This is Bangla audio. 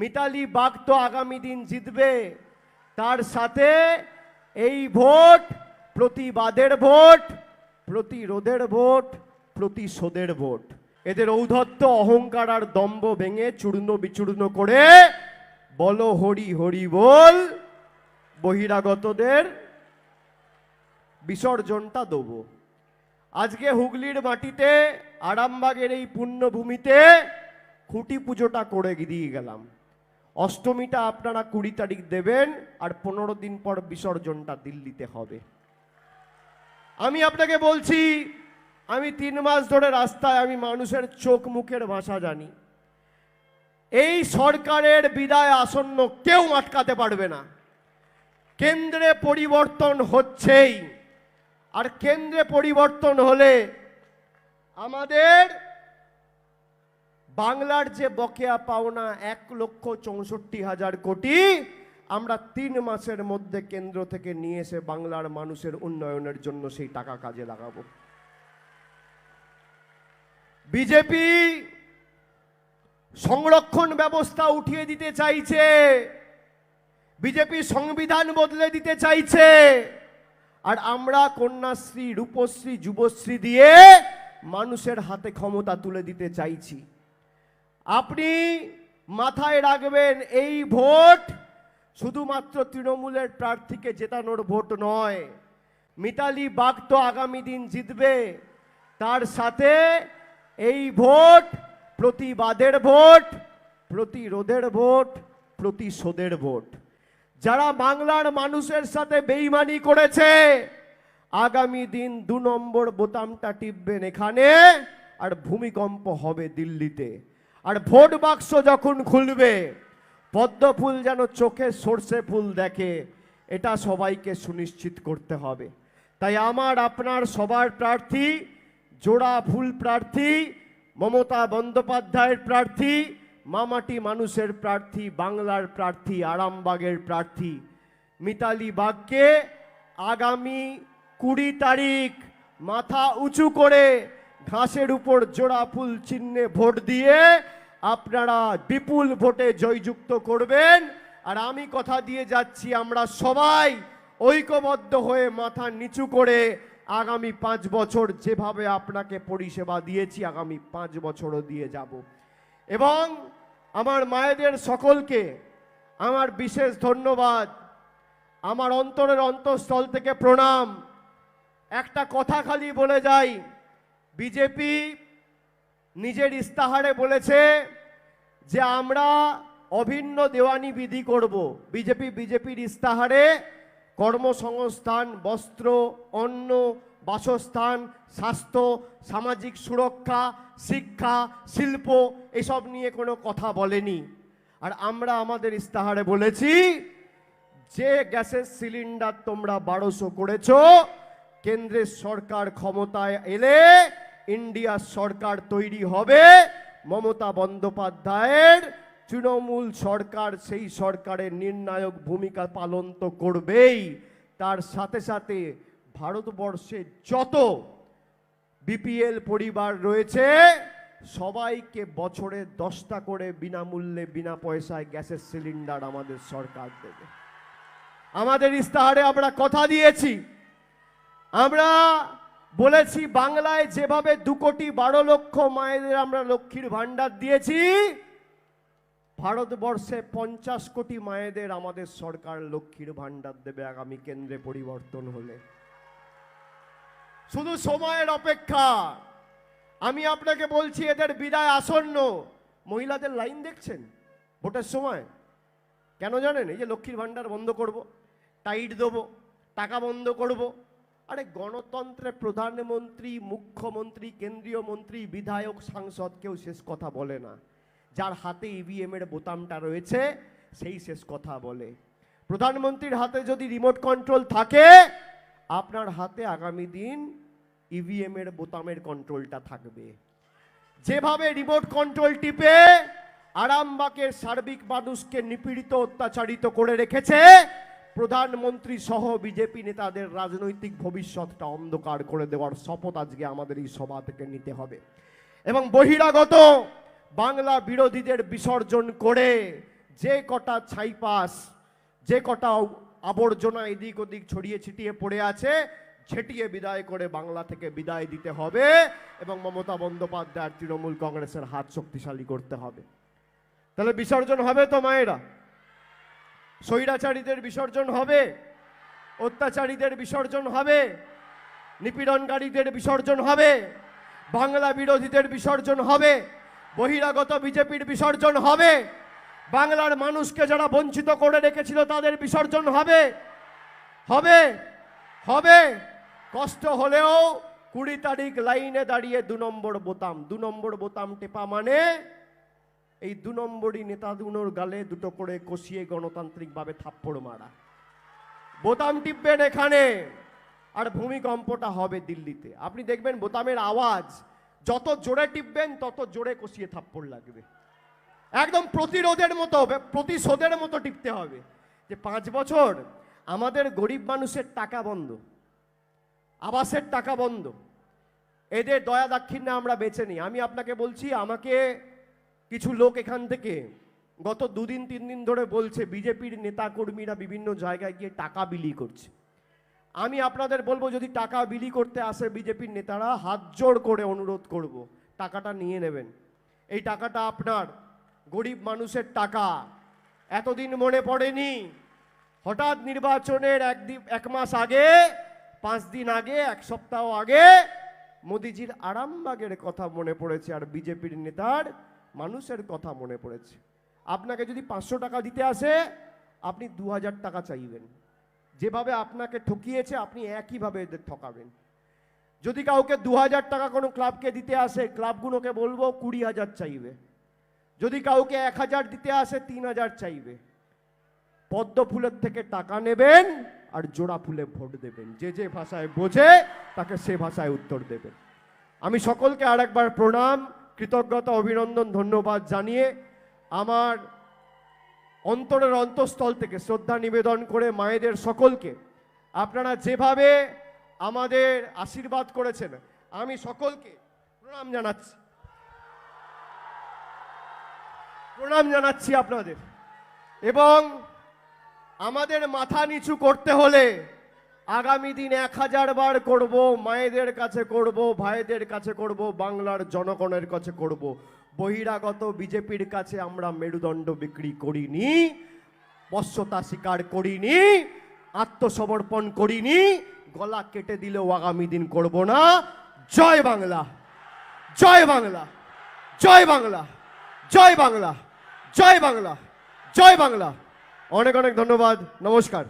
মিতালি বাগ তো আগামী দিন জিতবে। তার সাথে এই ভোট, প্রতিবাদের ভোট, প্রতিরোধের ভোট, প্রতিশোধের ভোট। এদের ঔদ্ধত্য, অহংকার আর দম্ভ ভেঙে চূর্ণ বিচূর্ণ করে বলো হরি হরি বল বহিরাগতদের বিসর্জনটা দেবো। আজকে হুগলির মাটিতে, আরামবাগের এই পুণ্যভূমিতে খুঁটি পুজোটা করে দিয়ে গেলাম। অষ্টমীটা আপনারা কুড়ি তারিখ দেবেন আর পনেরো দিন পর বিসর্জনটা দিল্লিতে হবে। আমি আপনাকে বলছি, আমি তিন মাস ধরে রাস্তায় আমি মানুষের চোখ মুখের ভাষা জানি। এই সরকারের বিদায় আসন্ন কেউ আটকাতে পারবে না। কেন্দ্রে পরিবর্তন হচ্ছেই। আর কেন্দ্রে পরিবর্তন হলে আমাদের বাংলার যে বকেয়া পাওনা এক লক্ষ চৌষট্টি হাজার কোটি, আমরা তিন মাসের মধ্যে কেন্দ্র থেকে নিয়ে এসে বাংলার মানুষের উন্নয়নের জন্য সেই টাকা কাজে লাগাবো। বিজেপি সংরক্ষণ ব্যবস্থা উঠিয়ে দিতে চাইছে। বিজেপি সংবিধান বদলে দিতে চাইছে। আর আমরা কন্যাশ্রী, রূপশ্রী, যুবশ্রী দিয়ে মানুষের হাতে ক্ষমতা তুলে দিতে চাইছি। আপনি মাথায় রাখবেন, এই ভোট শুধুমাত্র তৃণমূলের প্রার্থীকে জেতানোর ভোট নয়, মিতালি বাগ তো আগামী দিন জিতবে। তার সাথে এই ভোট প্রতিবাদের ভোট, প্রতিরোধের ভোট, প্রতিশোধের ভোট। যারা বাংলার মানুষের সাথে বেইমানি করেছে, আগামী দিন দু নম্বর বোতামটা টিপবেন এখানে, আর ভূমিকম্প হবে দিল্লিতে। আর ভোট বাক্স যখন খুলবে পদ্ম ফুল যেন চোখে সর্ষে ফুল দেখে, এটা সবাইকে সুনিশ্চিত করতে হবে। তাই আমার, আপনার, সবার প্রার্থী, জোড়া ফুল প্রার্থী, মমতা বন্দ্যোপাধ্যায়ের প্রার্থী, মামাটি মানুষের প্রার্থী, বাংলার প্রার্থী, আরামবাগের প্রার্থী, মিতালি বাগকে আগামী কুড়ি তারিখ মাথা উঁচু করে ঘাসের উপর জোড়া ফুল চিহ্নে ভোট দিয়ে আপনারা বিপুল ভোটে জয়যুক্ত করবেন। আর আমি কথা দিয়ে যাচ্ছি, আমরা সবাই ঐক্যবদ্ধ হয়ে মাথা নিচু করে আগামী পাঁচ বছর যেভাবে আপনাকে পরিষেবা দিয়েছি, আগামী পাঁচ বছরও দিয়ে যাব। এবং আমার মায়েদের সকলকে আমার বিশেষ ধন্যবাদ। আমার অন্তরের অন্তঃস্থল থেকে প্রণাম। একটা কথা খালি বলে যাই বিজেপি নিজের ইস্তাহারে বলেছে যে আমরা অভিন্ন দেওয়ানি বিধি করব। বিজেপি বিজেপির ইস্তাহারে কর্মসংস্থান, বস্ত্র, অন্ন, বাসস্থান, স্বাস্থ্য, সামাজিক সুরক্ষা, শিক্ষা, শিল্প এসব নিয়ে কোনো কথা বলেনি। আর আমরা আমাদের ইস্তাহারে বলেছি, যে গ্যাসের সিলিন্ডার তোমরা বারোশো করেছ, কেন্দ্রের সরকার ক্ষমতায় এলে ইন্ডিয়ার সরকার তৈরি হবে মমতা বন্দ্যোপাধ্যায়ের। তৃণমূল সরকার সেই সরকারের নির্ণায়ক ভূমিকা পালন তো করবেই। তার সাথে সাথে ভারতবর্ষে যত বিপিএল পরিবার রয়েছে, সবাইকে বছরে দশটা করে বিনামূল্যে, বিনা পয়সায় গ্যাসের সিলিন্ডার আমাদের সরকার দেবে। আমাদের ইস্তাহারে আমরা কথা দিয়েছি। আমরা বলেছি, বাংলায় যেভাবে দু কোটি বারো লক্ষ মায়েদের আমরা লক্ষ্মীর ভাণ্ডার দিয়েছি, ভারতবর্ষে পঞ্চাশ কোটি মায়েদের আমাদের সরকার লক্ষ্মীর ভাণ্ডার দেবে আগামী কেন্দ্রে পরিবর্তন হলে। শুধু সময়ের অপেক্ষা। আমি আপনাকে বলছি, এদের বিদায় আসন্ন। মহিলাদের লাইন দেখছেন ভোটের সময়? কেন জানেন? এই যে লক্ষ্মীর ভাণ্ডার বন্ধ করব, টাইট দেবো, টাকা বন্ধ করব আরে গণতন্ত্রে প্রধানমন্ত্রী, মুখ্যমন্ত্রী, কেন্দ্রীয় মন্ত্রী, বিধায়ক, সাংসদ কেউ শেষ কথা বলে না। যার হাতে ইভিএম এর বোতামটা রয়েছে, সেই শেষ কথা বলে। প্রধানমন্ত্রীর হাতে যদি রিমোট কন্ট্রোল থাকে, আপনার হাতে আগামী দিন ইভিএম এর বোতামের কন্ট্রোলটা থাকবে। যেভাবে রিমোট কন্ট্রোল টিপে আরামবাগের সার্বিক মানুষকে নিপীড়িত, অত্যাচারিত করে রেখেছে প্রধানমন্ত্রী সহ বিজেপি নেতাদের রাজনৈতিক ভবিষ্যৎটা অন্ধকার করে দেওয়ার শপথ আজকে আমাদের এই সভা থেকে নিতে হবে। এবং বহিরাগত বাংলা বিরোধীদের বিসর্জন করে যে কটা ছাইপাস, যে কটা আবর্জনা এদিক ওদিক ছড়িয়ে ছিটিয়ে পড়ে আছে ছেটিয়ে বিদায় করে বাংলা থেকে বিদায় দিতে হবে এবং মমতা বন্দ্যোপাধ্যায় তৃণমূল কংগ্রেসের হাত শক্তিশালী করতে হবে। তাহলে বিসর্জন হবে তো মায়েরা? স্বৈরাচারীদের বিসর্জন হবে, অত্যাচারীদের বিসর্জন হবে, নিপীড়নকারীদের বিসর্জন হবে, বাংলা বিরোধীদের বিসর্জন হবে, বহিরাগত বিজেপির বিসর্জন হবে, বাংলার মানুষকে যারা বঞ্চিত করে রেখেছিল তাদের বিসর্জন হবে হবে হবে, কষ্ট হলেও কুড়ি তারিখ লাইনে দাঁড়িয়ে দু নম্বর বোতাম, দু নম্বর বোতাম টেপা মানে এই দু নম্বরই নেতা দুনোর গালে দুটো করে কষিয়ে গণতান্ত্রিকভাবে থাপ্পড় মারা। বোতাম টিপবেন এখানে, আর ভূমিকম্পটা হবে দিল্লিতে। আপনি দেখবেন বোতামের আওয়াজ, যত জোরে টিপবেন, তত জোরে কষিয়ে থাপ্পড় লাগবে। একদম প্রতিরোধের মতো প্রতিশোধের মতো টিপতে হবে। যে পাঁচ বছর আমাদের গরিব মানুষের টাকা বন্ধ, আবাসের টাকা বন্ধ, এদের দয়া দাক্ষিণ্যে আমরা বেছে নিই। আমি আপনাকে বলছি, আমাকে কিছু লোক এখান থেকে গত দুদিন, তিন দিন ধরে বলছে, বিজেপির নেতা কর্মীরা বিভিন্ন জায়গায় গিয়ে টাকা বিলি করছে। আমি আপনাদের বলব, যদি টাকা বিলি করতে আসে বিজেপির নেতারা, হাত জোড় করে অনুরোধ করব, টাকাটা নিয়ে নেবেন। এই টাকাটা আপনার গরিব মানুষের টাকা। এতদিন মনে পড়েনি, হঠাৎ নির্বাচনের একদিন এক মাস আগে, পাঁচ দিন আগে, এক সপ্তাহ আগে, মোদিজির আরামবাগের কথা মনে পড়েছে আর বিজেপির নেতার মানুষের কথা মনে পড়েছে। আপনাকে যদি পাঁচশো টাকা দিতে আসে, আপনি দু হাজার টাকা চাইবেন। যেভাবে আপনাকে ঠকিয়েছে, আপনি একইভাবে এদের ঠকাবেন। যদি কাউকে দু হাজার টাকা কোনো ক্লাবকে দিতে আসে, ক্লাবগুলোকে বলব কুড়ি হাজার চাইবে। যদি কাউকে এক হাজার দিতে আসে, তিন হাজার চাইবে। পদ্ম ফুলের থেকে টাকা নেবেন আর জোড়া ফুলে ভোট দেবেন। যে যে ভাষায় বোঝে, তাকে সে ভাষায় উত্তর দেবেন। আমি সকলকে আরেকবার প্রণাম। কৃতজ্ঞতা, অভিনন্দন, ধন্যবাদ জানিয়ে আমার অন্তরের অন্তঃস্থল থেকে শ্রদ্ধা নিবেদন করে মায়েদের সকলকে আপনারা যেভাবে আমাদের আশীর্বাদ করেছেন, আমি সকলকে প্রণাম জানাচ্ছি। প্রণাম জানাচ্ছি আপনাদের। এবং আমাদের মাথা নিচু করতে হলে আগামী দিন এক হাজার বার করব, মায়েদের কাছে করব, ভাইদের কাছে করব, বাংলার জনগণের কাছে করব। বহিরাগত বিজেপির কাছে আমরা মেরুদণ্ড বিক্রি করিনি বশ্যতা স্বীকার করিনি, আত্মসমর্পণ করিনি, গলা কেটে দিলেও আগামী দিন করব না। জয় বাংলা জয় বাংলা জয় বাংলা জয় বাংলা জয় বাংলা জয় বাংলা। অনেক অনেক ধন্যবাদ, নমস্কার।